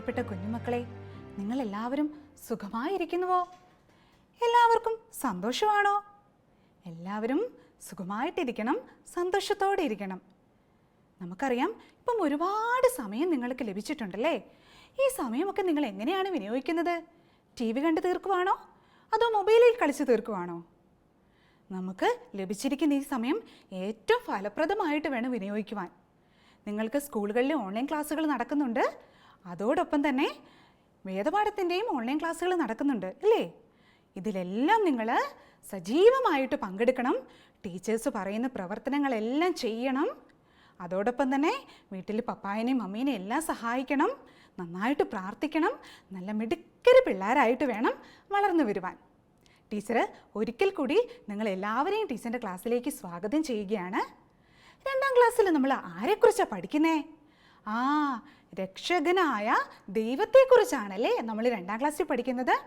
പ്രിയപ്പെട്ട കുഞ്ഞുമക്കളെ നിങ്ങൾ എല്ലാവരും സുഖമായിരിക്കുന്നുവോ? എല്ലാവർക്കും സന്തോഷമാണോ? എല്ലാവരും സുഖമായിട്ടിരിക്കണം സന്തോഷത്തോടെ ഇരിക്കണം നമുക്കറിയാം ഇപ്പം ഒരുപാട് സമയം നിങ്ങൾക്ക് ലഭിച്ചിട്ടുണ്ടല്ലേ? ഈ സമയമൊക്കെ നിങ്ങൾ എങ്ങനെയാണ് വിനിയോഗിക്കുന്നത്? ടി വി കണ്ട് തീർക്കുവാണോ? അതോ മൊബൈലിൽ കളിച്ച് തീർക്കുവാണോ? നമുക്ക് ലഭിച്ചിരിക്കുന്ന ഈ സമയം ഏറ്റവും ഫലപ്രദമായിട്ട് വേണം വിനിയോഗിക്കുവാൻ. നിങ്ങൾക്ക് സ്കൂളുകളിൽ ഓൺലൈൻ ക്ലാസ്സുകൾ നടക്കുന്നുണ്ട്. അതോടൊപ്പം തന്നെ വേദപാഠത്തിന്റെയും ഓൺലൈൻ ക്ലാസ്സുകൾ നടക്കുന്നുണ്ട് അല്ലേ? ഇതിലെല്ലാം നിങ്ങൾ സജീവമായിട്ട് പങ്കെടുക്കണം ടീച്ചേഴ്സ് പറയുന്ന പ്രവർത്തനങ്ങളെല്ലാം ചെയ്യണം. അതോടൊപ്പം തന്നെ വീട്ടിൽ പപ്പായനെയും മമ്മീനെയും എല്ലാം സഹായിക്കണം നന്നായിട്ട് പ്രാർത്ഥിക്കണം നല്ല മിടുക്കര് പിള്ളേരായിട്ട് വേണം വളർന്നു വരുവാൻ. ടീച്ചർ ഒരിക്കൽ കൂടി നിങ്ങൾ എല്ലാവരെയും ടീച്ചറിന്റെ ക്ലാസ്സിലേക്ക് സ്വാഗതം ചെയ്യുകയാണ്. രണ്ടാം ക്ലാസ്സിൽ നമ്മൾ ആരെക്കുറിച്ചാണ് പഠിക്കുന്നേ? ആ രക്ഷകനായ ദൈവത്തെക്കുറിച്ചാണല്ലേ നമ്മൾ രണ്ടാം ക്ലാസ്സിൽ പഠിക്കുന്നത്?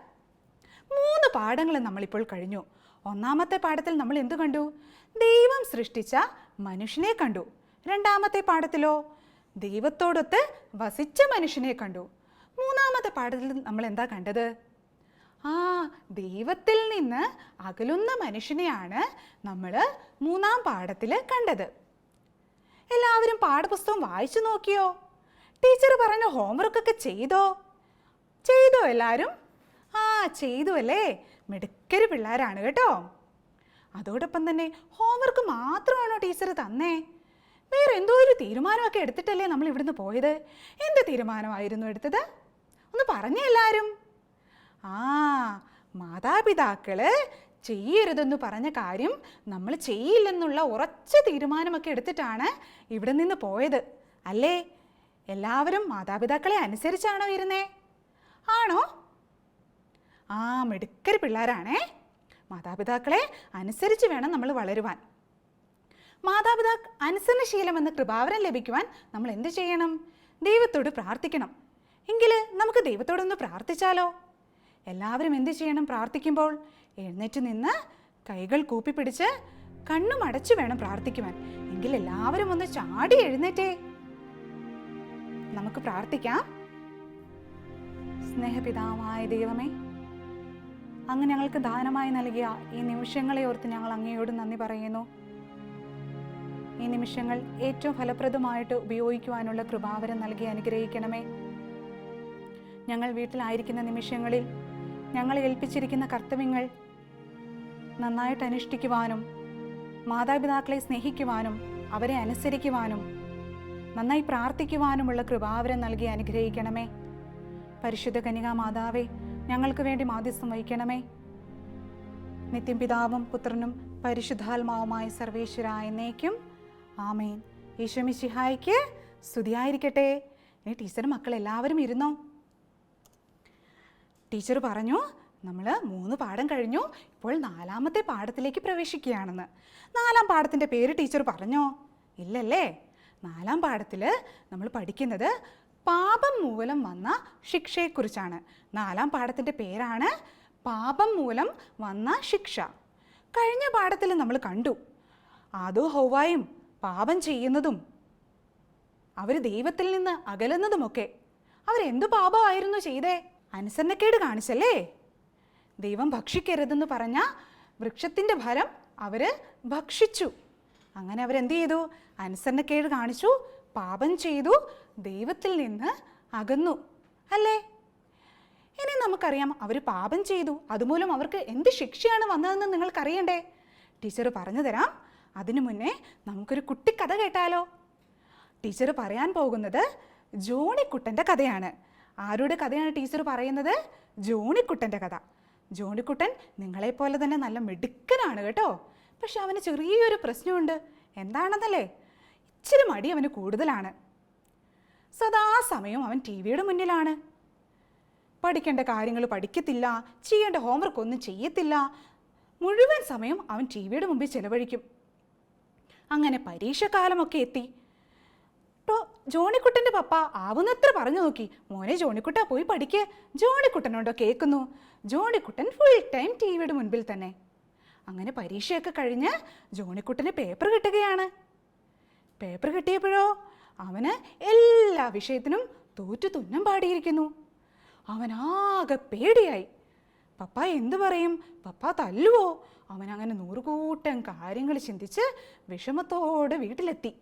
മൂന്ന് പാഠങ്ങൾ നമ്മളിപ്പോൾ കഴിഞ്ഞു. ഒന്നാമത്തെ പാഠത്തിൽ നമ്മൾ എന്ത് കണ്ടു? ദൈവം സൃഷ്ടിച്ച മനുഷ്യനെ കണ്ടു. രണ്ടാമത്തെ പാഠത്തിലോ? ദൈവത്തോടൊത്ത് വസിച്ച മനുഷ്യനെ കണ്ടു. മൂന്നാമത്തെ പാഠത്തിൽ നമ്മൾ എന്താ കണ്ടത്? ആ ദൈവത്തിൽ നിന്ന് അകലുന്ന മനുഷ്യനെയാണ് നമ്മൾ മൂന്നാം പാഠത്തിൽ കണ്ടത്. എല്ലാവരും പാഠപുസ്തകം വായിച്ചു നോക്കിയോ? ടീച്ചർ പറഞ്ഞ ഹോംവർക്ക് ഒക്കെ ചെയ്തോ? ചെയ്തോ എല്ലാവരും ആ ചെയ്തു അല്ലേ? മിടുക്കര് പിള്ളേരാണ് കേട്ടോ. അതോടൊപ്പം തന്നെ ഹോംവർക്ക് മാത്രമാണോ ടീച്ചർ തന്നേ? വേറെ എന്തോ ഒരു തീരുമാനമൊക്കെ എടുത്തിട്ടല്ലേ നമ്മൾ ഇവിടുന്ന് പോയത്? എന്ത് തീരുമാനമായിരുന്നു എടുത്തത്? ഒന്ന് പറഞ്ഞേ എല്ലാവരും ആ മാതാപിതാക്കൾ ചെയ്യരുതെന്ന് പറഞ്ഞ കാര്യം നമ്മൾ ചെയ്യില്ലെന്നുള്ള ഉറച്ച തീരുമാനമൊക്കെ എടുത്തിട്ടാണ് ഇവിടെ നിന്ന് പോയത്. അല്ലേ? എല്ലാവരും മാതാപിതാക്കളെ അനുസരിച്ചാണോ ഇരുന്നേ ആണോ? ആ മിടുക്കര് പിള്ളേരാണേ. മാതാപിതാക്കളെ അനുസരിച്ച് വേണം നമ്മൾ വളരുവാൻ. മാതാപിതാ അനുസരണശീലം എന്ന കൃപാവരം ലഭിക്കുവാൻ നമ്മൾ എന്ത് ചെയ്യണം? ദൈവത്തോട് പ്രാർത്ഥിക്കണം. എങ്കിൽ നമുക്ക് ദൈവത്തോടൊന്ന് പ്രാർത്ഥിച്ചാലോ? എല്ലാവരും എന്ത് ചെയ്യണം പ്രാർത്ഥിക്കുമ്പോൾ? എഴുന്നേറ്റ് നിന്ന് കൈകൾ കൂപ്പിപ്പിടിച്ച് കണ്ണും അടച്ചു വേണം പ്രാർത്ഥിക്കുവാൻ. എങ്കിൽ എല്ലാവരും ഒന്ന് ചാടി എഴുന്നേറ്റേ. നമുക്ക് പ്രാർത്ഥിക്കാം. സ്നേഹപിതാവായ ദൈവമേ അങ്ങ് ഞങ്ങൾക്ക് ദാനമായി നൽകിയ ഈ നിമിഷങ്ങളെ ഓർത്ത് ഞങ്ങൾ അങ്ങയോട് നന്ദി പറയുന്നു. ഈ നിമിഷങ്ങൾ ഏറ്റവും ഫലപ്രദമായിട്ട് ഉപയോഗിക്കുവാനുള്ള കൃപാവരം നൽകി അനുഗ്രഹിക്കണമേ. ഞങ്ങൾ വീട്ടിലായിരിക്കുന്ന നിമിഷങ്ങളിൽ ഞങ്ങൾ ഏൽപ്പിച്ചിരിക്കുന്ന കർത്തവ്യങ്ങൾ നന്നായിട്ട് അനുഷ്ഠിക്കുവാനും മാതാപിതാക്കളെ സ്നേഹിക്കുവാനും അവരെ അനുസരിക്കുവാനും നന്നായി പ്രാർത്ഥിക്കുവാനുമുള്ള കൃപാവരം നൽകി അനുഗ്രഹിക്കണമേ. പരിശുദ്ധ കനികാ മാതാവേ ഞങ്ങൾക്ക് വേണ്ടി മാധ്യസ്ഥം വഹിക്കണമേ. നിത്യം പിതാവും പുത്രനും പരിശുദ്ധാത്മാവുമായ സർവേശ്വരായ എന്നേക്കും ആമേൻ. ഈശോമിശിഹായിക്ക് സ്തുതിയായിരിക്കട്ടെ. ഇനി ടീച്ചർ മക്കൾ എല്ലാവരും ഇരുന്നോ? ടീച്ചർ പറഞ്ഞു നമ്മൾ മൂന്ന് പാഠം കഴിഞ്ഞു. ഇപ്പോൾ നാലാമത്തെ പാഠത്തിലേക്ക് പ്രവേശിക്കുകയാണെന്ന്. നാലാം പാഠത്തിന്റെ പേര് ടീച്ചർ പറഞ്ഞോ? ഇല്ലല്ലേ? നാലാം പാഠത്തിൽ നമ്മൾ പഠിക്കുന്നത് പാപം മൂലം വന്ന ശിക്ഷയെക്കുറിച്ചാണ്. നാലാം പാഠത്തിന്റെ പേരാണ് പാപം മൂലം വന്ന ശിക്ഷ. കഴിഞ്ഞ പാഠത്തിൽ നമ്മൾ കണ്ടു. ആദോ ഹൗവായും പാപം ചെയ്യുന്നതും അവർ ദൈവത്തിൽ നിന്ന് അകലുന്നതുമൊക്കെ. അവരെന്തു പാപമായിരുന്നു ചെയ്തേ? അനുസരണക്കേട് കാണിച്ചല്ലേ? ദൈവം ഭക്ഷിക്കരുതെന്ന് പറഞ്ഞ വൃക്ഷത്തിന്റെ ഫലം അവർ ഭക്ഷിച്ചു. അങ്ങനെ അവരെന്ത് ചെയ്തു? അനുസരണക്കേട് കാണിച്ചു പാപം ചെയ്തു ദൈവത്തിൽ നിന്ന് അകന്നു. അല്ലേ? ഇനി നമുക്കറിയാം അവർ പാപം ചെയ്തു. അതുമൂലം അവർക്ക് എന്ത് ശിക്ഷയാണ് വന്നതെന്ന് നിങ്ങൾക്കറിയണ്ടേ? ടീച്ചർ പറഞ്ഞു തരാം. അതിനു മുന്നേ നമുക്കൊരു കുട്ടിക്കഥ കേട്ടാലോ? ടീച്ചർ പറയാൻ പോകുന്നത് ജോണിക്കുട്ടന്റെ കഥയാണ്. ആരുടെ കഥയാണ് ടീച്ചർ പറയുന്നത്? ജോണിക്കുട്ടന്റെ കഥ. ജോണിക്കുട്ടൻ നിങ്ങളെപ്പോലെ തന്നെ നല്ല മിടുക്കനാണ് കേട്ടോ. പക്ഷെ അവന് ചെറിയൊരു പ്രശ്നമുണ്ട്. എന്താണെന്നല്ലേ? ഇച്ചിരി മടി അവന് കൂടുതലാണ്. സദാ സദാസമയം അവൻ ടി വിയുടെ മുന്നിലാണ്. പഠിക്കേണ്ട കാര്യങ്ങൾ പഠിക്കത്തില്ല ചെയ്യേണ്ട ഹോംവർക്ക് ഒന്നും ചെയ്യത്തില്ല. മുഴുവൻ സമയം അവൻ ടി വിയുടെ മുമ്പിൽ ചെലവഴിക്കും. അങ്ങനെ പരീക്ഷക്കാലമൊക്കെ എത്തി. ഇപ്പോൾ ജോണിക്കുട്ടന്റെ പപ്പ ആവുന്നത്ര പറഞ്ഞു നോക്കി. മോനെ ജോണിക്കുട്ട പോയി പഠിക്ക്. ജോണിക്കുട്ടനോടോ കേൾക്കുന്നു. ജോണിക്കുട്ടൻ ഫുൾ ടൈം ടി വിയുടെ മുൻപിൽ തന്നെ. അങ്ങനെ പരീക്ഷയൊക്കെ കഴിഞ്ഞ് ജോണിക്കുട്ടന് പേപ്പർ കിട്ടുകയാണ്. പേപ്പർ കിട്ടിയപ്പോഴോ? അവന് എല്ലാ വിഷയത്തിനും തോറ്റു തുന്നം പാടിയിരിക്കുന്നു. അവനാകെ പേടിയായി. പപ്പ എന്തു പറയും? പപ്പ തല്ലുവോ? അവൻ അങ്ങനെ നൂറുകൂട്ടം കാര്യങ്ങൾ ചിന്തിച്ച് വിഷമത്തോടെ വീട്ടിലെത്തി.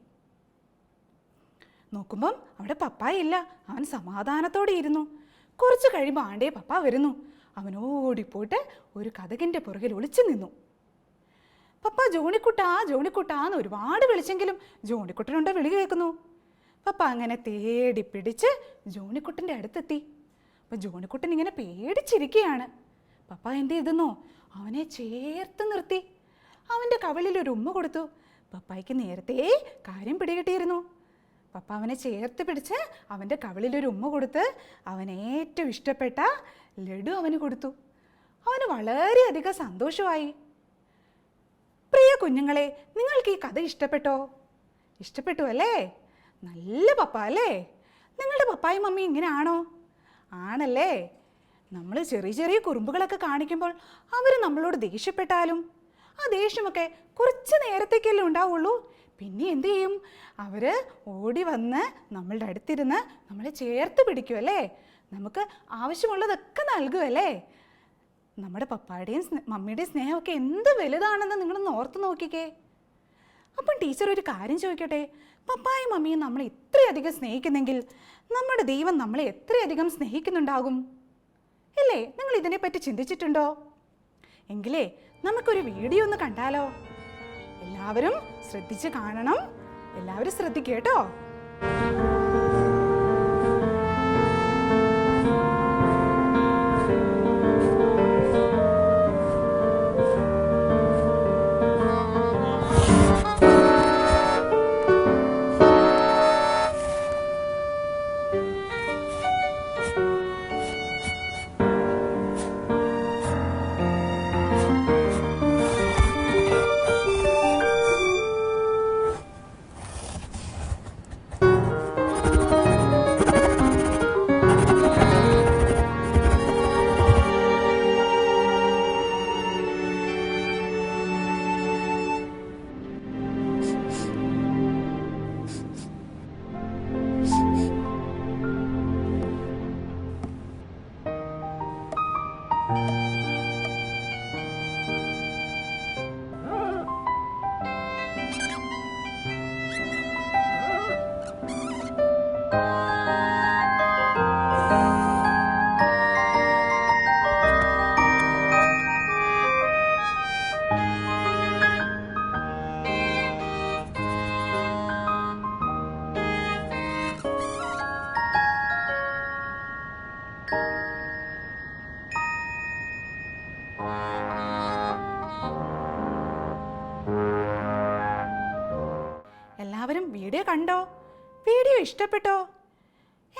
നോക്കുമ്പം അവിടെ പപ്പായില്ല അവൻ സമാധാനത്തോടെ ഇരുന്നു. കുറച്ച് കഴിയുമ്പോൾ ആണ്ടേ പപ്പ വരുന്നു. അവൻ ഒരു കഥകിന്റെ പുറകിൽ ഒളിച്ചു നിന്നു. പപ്പ ജോണിക്കുട്ടാ ജോണിക്കുട്ടാന്ന് ഒരുപാട് വിളിച്ചെങ്കിലും ജോണിക്കുട്ടനുണ്ട് വിളി കേൾക്കുന്നു. പപ്പ അങ്ങനെ തേടി പിടിച്ച് ജോണിക്കുട്ടന്റെ അടുത്തെത്തി. അപ്പം ജോണിക്കുട്ടൻ ഇങ്ങനെ പേടിച്ചിരിക്കുകയാണ്. പപ്പ എന്ത് ചെയ്തെന്നോ? അവനെ ചേർത്ത് നിർത്തി. അവന്റെ കവളിൽ ഒരു ഉമ്മ കൊടുത്തു. പപ്പായ്ക്ക് നേരത്തെ കാര്യം പിടികിട്ടിയിരുന്നു. പപ്പ അവനെ ചേർത്ത് പിടിച്ച് അവന്റെ കവളിൽ ഒരു ഉമ്മ കൊടുത്ത് അവൻ ഏറ്റവും ഇഷ്ടപ്പെട്ട ലഡു അവന് കൊടുത്തു. അവന് വളരെയധികം സന്തോഷമായി. പ്രിയ കുഞ്ഞുങ്ങളെ നിങ്ങൾക്ക് ഈ കഥ ഇഷ്ടപ്പെട്ടോ? ഇഷ്ടപ്പെട്ടു അല്ലേ? നല്ല പപ്പ അല്ലേ? നിങ്ങളുടെ പപ്പായും മമ്മി ഇങ്ങനെയാണോ? ആണല്ലേ? നമ്മൾ ചെറിയ ചെറിയ കുറുമ്പുകളൊക്കെ കാണിക്കുമ്പോൾ അവർ നമ്മളോട് ദേഷ്യപ്പെട്ടാലും ആ ദേഷ്യമൊക്കെ കുറച്ച് നേരത്തേക്കല്ലേ ഉണ്ടാവുള്ളൂ. പിന്നെ എന്തു ചെയ്യും? അവർ ഓടി വന്ന് നമ്മളുടെ അടുത്തിരുന്ന് നമ്മളെ ചേർത്ത് പിടിക്കുമല്ലേ നമുക്ക് ആവശ്യമുള്ളതൊക്കെ നൽകുമല്ലേ നമ്മുടെ പപ്പായുടെയും മമ്മിയുടെയും സ്നേഹമൊക്കെ എന്ത് വലുതാണെന്ന് നിങ്ങളൊന്ന് ഓർത്ത് നോക്കിക്കേ. അപ്പം ടീച്ചർ ഒരു കാര്യം ചോദിക്കട്ടെ? പപ്പായും മമ്മിയും നമ്മളെ ഇത്രയധികം സ്നേഹിക്കുന്നെങ്കിൽ നമ്മുടെ ദൈവം നമ്മളെ എത്രയധികം സ്നേഹിക്കുന്നുണ്ടാകും? അല്ലേ നിങ്ങൾ ഇതിനെപ്പറ്റി ചിന്തിച്ചിട്ടുണ്ടോ? എങ്കിലേ നമുക്കൊരു വീഡിയോ ഒന്ന് കണ്ടാലോ? എല്ലാവരും ശ്രദ്ധിച്ച് കാണണം. എല്ലാവരും ശ്രദ്ധിക്കേട്ടോ ഇഷ്ടപ്പെട്ടോ?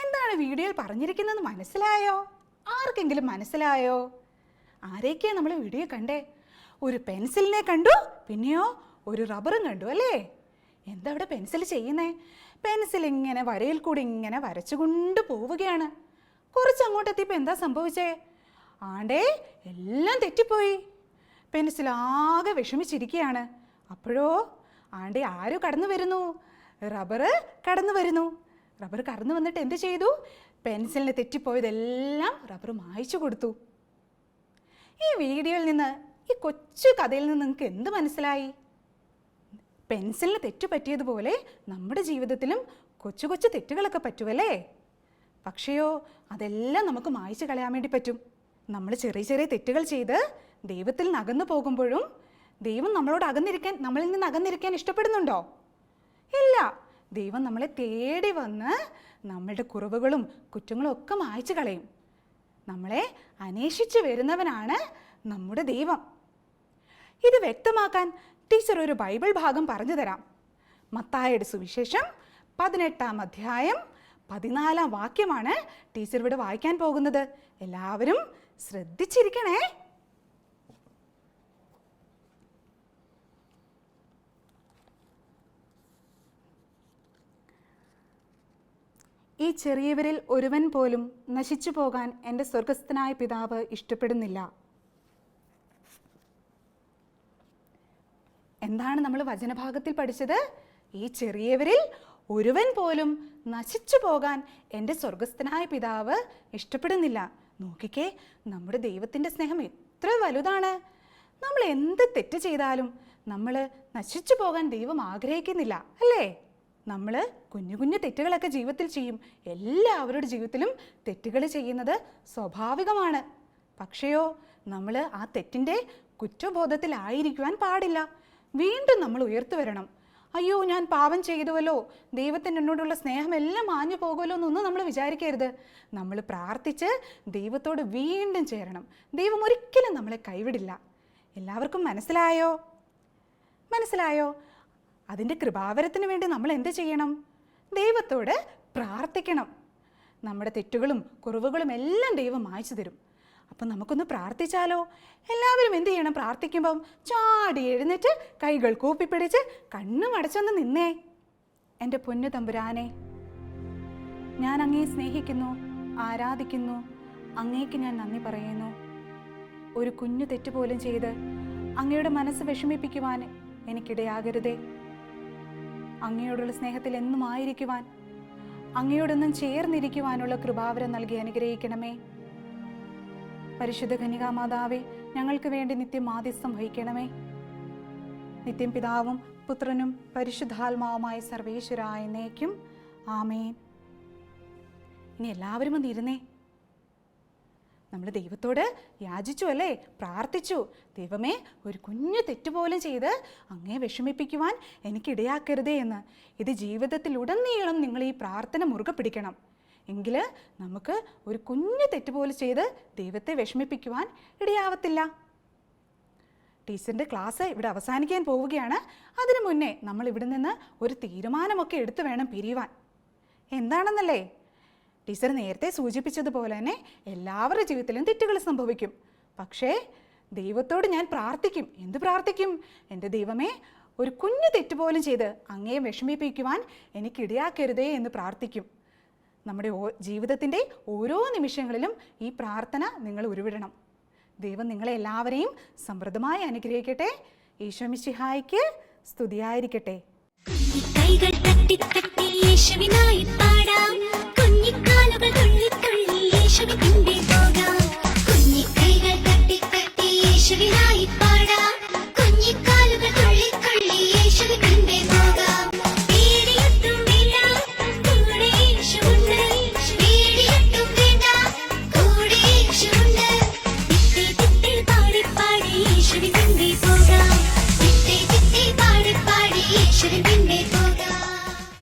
എന്താണ് വീഡിയോയിൽ പറഞ്ഞിരിക്കുന്നത് മനസ്സിലായോ? ആർക്കെങ്കിലും മനസ്സിലായോ? ആരെയൊക്കെയാണ് നമ്മൾ വീഡിയോ കണ്ടേ? ഒരു പെൻസിലിനെ കണ്ടു പിന്നെയോ ഒരു റബ്ബറും കണ്ടു അല്ലേ? എന്താ അവിടെ പെൻസിൽ ചെയ്യുന്നേ? പെൻസിൽ ഇങ്ങനെ വരയിൽ കൂടി ഇങ്ങനെ വരച്ചുകൊണ്ട് പോവുകയാണ്. കുറച്ച് അങ്ങോട്ട് എത്തിയപ്പോൾ എന്താ സംഭവിച്ചേ? ആണ്ടേ എല്ലാം തെറ്റിപ്പോയി. പെൻസിൽ ആകെ വിഷമിച്ചിരിക്കുകയാണ്. അപ്പോഴോ ആണ്ടേ ആരോ കടന്നു വരുന്നു? റബ്ബർ കടന്നു വരുന്നു. റബ്ബർ കറന്നു വന്നിട്ട് എന്ത് ചെയ്തു? പെൻസിലിന് തെറ്റിപ്പോയതെല്ലാം റബ്ബർ മായ്ച്ചു കൊടുത്തു. ഈ വീഡിയോയിൽ നിന്ന് ഈ കൊച്ചു കഥയിൽ നിന്ന് നിങ്ങൾക്ക് എന്ത് മനസ്സിലായി? പെൻസിലിന് തെറ്റ് പറ്റിയതുപോലെ നമ്മുടെ ജീവിതത്തിലും കൊച്ചു കൊച്ചു തെറ്റുകളൊക്കെ പറ്റുമല്ലേ പക്ഷെയോ അതെല്ലാം നമുക്ക് മായ്ച്ചു കളയാൻ വേണ്ടി പറ്റും. നമ്മൾ ചെറിയ ചെറിയ തെറ്റുകൾ ചെയ്ത് ദൈവത്തിൽ നിന്ന് അകന്നു പോകുമ്പോഴും ദൈവം നമ്മളോട് അകന്നിരിക്കാൻ നമ്മളിൽ നിന്ന് അകന്നിരിക്കാൻ ഇഷ്ടപ്പെടുന്നുണ്ടോ? ഇല്ല. ദൈവം നമ്മളെ തേടി വന്ന് നമ്മളുടെ കുറവുകളും കുറ്റങ്ങളും ഒക്കെ മായച്ചു കളയും. നമ്മളെ അന്വേഷിച്ച് വരുന്നവനാണ് നമ്മുടെ ദൈവം. ഇത് വ്യക്തമാക്കാൻ ടീച്ചർ ഒരു ബൈബിൾ ഭാഗം പറഞ്ഞു തരാം. മത്തായുടെ സുവിശേഷം പതിനെട്ടാം അധ്യായം പതിനാലാം വാക്യമാണ് ടീച്ചർ ഇവിടെ വായിക്കാൻ പോകുന്നത്. എല്ലാവരും ശ്രദ്ധിച്ചിരിക്കണേ. ഈ ചെറിയവരിൽ ഒരുവൻ പോലും നശിച്ചു പോകാൻ എന്റെ സ്വർഗസ്ഥനായ പിതാവ് ഇഷ്ടപ്പെടുന്നില്ല. എന്താണ് നമ്മൾ വചനഭാഗത്തിൽ പഠിച്ചത്? ഈ ചെറിയവരിൽ ഒരുവൻ പോലും നശിച്ചു പോകാൻ എന്റെ സ്വർഗസ്ഥനായ പിതാവ് ഇഷ്ടപ്പെടുന്നില്ല. നോക്കിക്കേ നമ്മുടെ ദൈവത്തിന്റെ സ്നേഹം എത്ര വലുതാണ്. നമ്മൾ എന്ത് തെറ്റ് ചെയ്താലും നമ്മൾ നശിച്ചു പോകാൻ ദൈവം ആഗ്രഹിക്കുന്നില്ല അല്ലേ? നമ്മൾ കുഞ്ഞു കുഞ്ഞു തെറ്റുകളൊക്കെ ജീവിതത്തിൽ ചെയ്യും. എല്ലാവരുടെ ജീവിതത്തിലും തെറ്റുകൾ ചെയ്യുന്നത് സ്വാഭാവികമാണ്. പക്ഷെയോ നമ്മൾ ആ തെറ്റിന്റെ കുറ്റബോധത്തിലായിരിക്കുവാൻ പാടില്ല. വീണ്ടും നമ്മൾ ഉയർത്തു വരണം. അയ്യോ ഞാൻ പാപം ചെയ്തുവല്ലോ. ദൈവത്തിന് എന്നോടുള്ള സ്നേഹമെല്ലാം മാഞ്ഞു പോകുമല്ലോ എന്നൊന്നും നമ്മൾ വിചാരിക്കരുത്. നമ്മൾ പ്രാർത്ഥിച്ച് ദൈവത്തോട് വീണ്ടും ചേരണം. ദൈവം ഒരിക്കലും നമ്മളെ കൈവിടില്ല. എല്ലാവർക്കും മനസ്സിലായോ? മനസ്സിലായോ? അതിന്റെ കൃപാവരത്തിന് വേണ്ടി നമ്മൾ എന്ത് ചെയ്യണം? ദൈവത്തോട് പ്രാർത്ഥിക്കണം. നമ്മുടെ തെറ്റുകളും കുറവുകളും എല്ലാം ദൈവം മായ്ച്ചു തരും. അപ്പം നമുക്കൊന്ന് പ്രാർത്ഥിച്ചാലോ? എല്ലാവരും എന്ത് ചെയ്യണം? പ്രാർത്ഥിക്കുമ്പം ചാടി എഴുന്നേറ്റ് കൈകൾ കൂപ്പിപ്പിടിച്ച് കണ്ണും അടച്ചൊന്ന് നിന്നേ. എന്റെ പൊന്നു തമ്പുരാനെ ഞാൻ അങ്ങേ സ്നേഹിക്കുന്നു ആരാധിക്കുന്നു അങ്ങേക്ക് ഞാൻ നന്ദി പറയുന്നു. ഒരു കുഞ്ഞു തെറ്റുപോലും ചെയ്ത് അങ്ങയുടെ മനസ്സ് വിഷമിപ്പിക്കുവാൻ എനിക്കിടയാകരുതേ. അങ്ങയോടുള്ള സ്നേഹത്തിൽ എന്നും ആയിരിക്കുവാൻ അങ്ങയോടൊന്നും ചേർന്നിരിക്കുവാനുള്ള കൃപാവരം നൽകി അനുഗ്രഹിക്കണമേ. പരിശുദ്ധ കന്യകാമാതാവെ ഞങ്ങൾക്ക് വേണ്ടി നിത്യം ആദ്യസ്ഥം വഹിക്കണമേ. നിത്യം പിതാവും പുത്രനും പരിശുദ്ധാത്മാവുമായ സർവേശ്വരായ എന്നേക്കും ആമേൻ. ഇനി എല്ലാവരും ഒന്ന് ഇരുന്നേ നമ്മൾ ദൈവത്തോട് യാചിച്ചു അല്ലേ? പ്രാർത്ഥിച്ചു. ദൈവമേ ഒരു കുഞ്ഞു തെറ്റുപോലും ചെയ്ത് അങ്ങേ വിഷമിപ്പിക്കുവാൻ എനിക്കിടയാക്കരുതേ എന്ന്. ഇത് ജീവിതത്തിലുടനീളം നിങ്ങൾ ഈ പ്രാർത്ഥന മുറുകെ പിടിക്കണം. എങ്കിൽ നമുക്ക് ഒരു കുഞ്ഞു തെറ്റുപോലും ചെയ്ത് ദൈവത്തെ വിഷമിപ്പിക്കുവാൻ ഇടയാവത്തില്ല. ടീച്ചറിന്റെ ക്ലാസ് ഇവിടെ അവസാനിക്കാൻ പോവുകയാണ്. അതിനു മുന്നേ നമ്മൾ ഇവിടെ നിന്ന് ഒരു തീരുമാനമൊക്കെ എടുത്തു വേണം പിരിയുവാൻ. എന്താണെന്നല്ലേ? ടീച്ചർ നേരത്തെ സൂചിപ്പിച്ചതുപോലെ തന്നെ എല്ലാവരുടെ ജീവിതത്തിലും തെറ്റുകൾ സംഭവിക്കും. പക്ഷേ ദൈവത്തോട് ഞാൻ പ്രാർത്ഥിക്കും. എന്ത് പ്രാർത്ഥിക്കും? എന്റെ ദൈവമേ ഒരു കുഞ്ഞു തെറ്റ് പോലും ചെയ്ത് അങ്ങയെ വിഷമിപ്പിക്കുവാൻ എനിക്കിടയാക്കരുതേ എന്ന് പ്രാർത്ഥിക്കും. നമ്മുടെ ഓ- ജീവിതത്തിന്റെ ഓരോ നിമിഷങ്ങളിലും ഈ പ്രാർത്ഥന നിങ്ങൾ ഉരുവിടണം. ദൈവം നിങ്ങളെ എല്ലാവരെയും സമൃദ്ധമായി അനുഗ്രഹിക്കട്ടെ. ഈശോമിശിഹായിക്ക് സ്തുതിയായിരിക്കട്ടെ. കൈകൾ തട്ടി തട്ടി യേശുവിനായി കൃപ തുള്ളി തുള്ളി